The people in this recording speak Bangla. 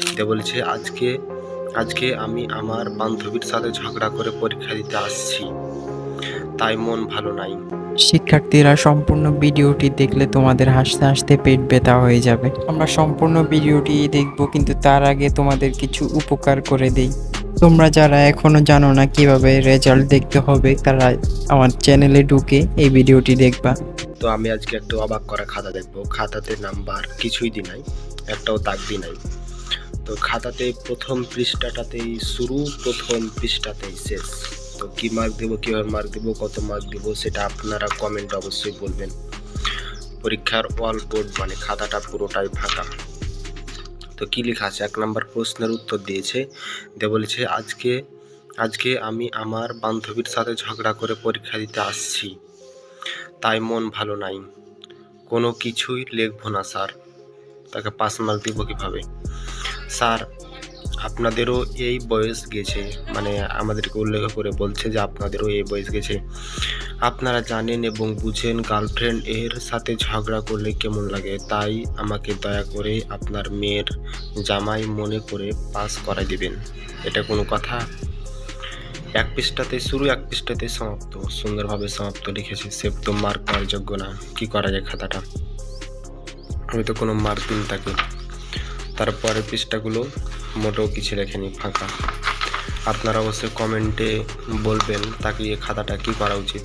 দিয়ে বলেছে আজকে আজকে আমি আমার বান্ধবীর সাথে ঝগড়া করে পরীক্ষা দিতে আসছি। তাই মন ভালো নাই। শিক্ষার্থীরা সম্পূর্ণ ভিডিওটি দেখলে তোমাদের হাসতে হাসতে পেট ব্যথা হয়ে যাবে। আমরা সম্পূর্ণ ভিডিওটি দেখব কিন্তু তার আগে তোমাদের কিছু উপকার করে দেই। তোমরা যারা এখনও জানো না কীভাবে রেজাল্ট দেখতে হবে তারা আমার চ্যানেলে ঢুকে এই ভিডিওটি দেখবা। তো আমি আজকে একটু অবাক করা খাতা দেখব। খাতাতে নাম্বার কিছুই দি নাই একটাও দাগ দি নাই। তো খাতাতে প্রথম পৃষ্ঠাটাতেই শুরু, প্রথম পৃষ্ঠাতেই শেষ। তো কি মার্ক দেবো, কীভাবে মার্ক দেবো, কত মার্ক দেবো, সেটা আপনারা কমেন্ট অবশ্যই বলবেন। পরীক্ষার অল বোর্ড মানে খাতাটা পুরোটাই ফাঁকা। তো কি লেখা আছে? এক নম্বর প্রশ্নের উত্তর দিয়েছে। দিয়ে বলেছে, আজকে আজকে আমি আমার বান্ধবীর সাথে ঝগড়া করে পরীক্ষা দিতে আসছি। তাই মন ভালো নাই। কোনো কিছুই লিখব না, স্যার। তাকে পাস মার্ক দিব কীভাবে? স্যার, আপনাদেরও এই বয়স গেছে মানে আমাদেরকে উল্লেখ করে বলছে যে আপনাদেরও এই বয়স গেছে। আপনারা জানেন এবং বুঝেন গার্লফ্রেন্ড এর সাথে ঝগড়া করলে কেমন লাগে, তাই আমাকে দয়া করে আপনার মেয়ের জামাই মনে করে পাস করাই দিবেন। এটা কোনো কথা? এক পৃষ্ঠাতে, শুরু এক পৃষ্ঠাতে সমাপ্ত, সুন্দরভাবে সমাপ্ত লিখেছে, সেভ তো মার্ক পাওয়ার যোগ্য না, কি করা যায় খাতাটা? আমি তো কোনো মার্ক দিন তাকে। তারপরে পৃষ্ঠাগুলো মোটেও কিছু লেখেনি, ফাঁকা। আপনারা অবশ্যই কমেন্টে বলবেন তাকে খাতাটা কি করা উচিত।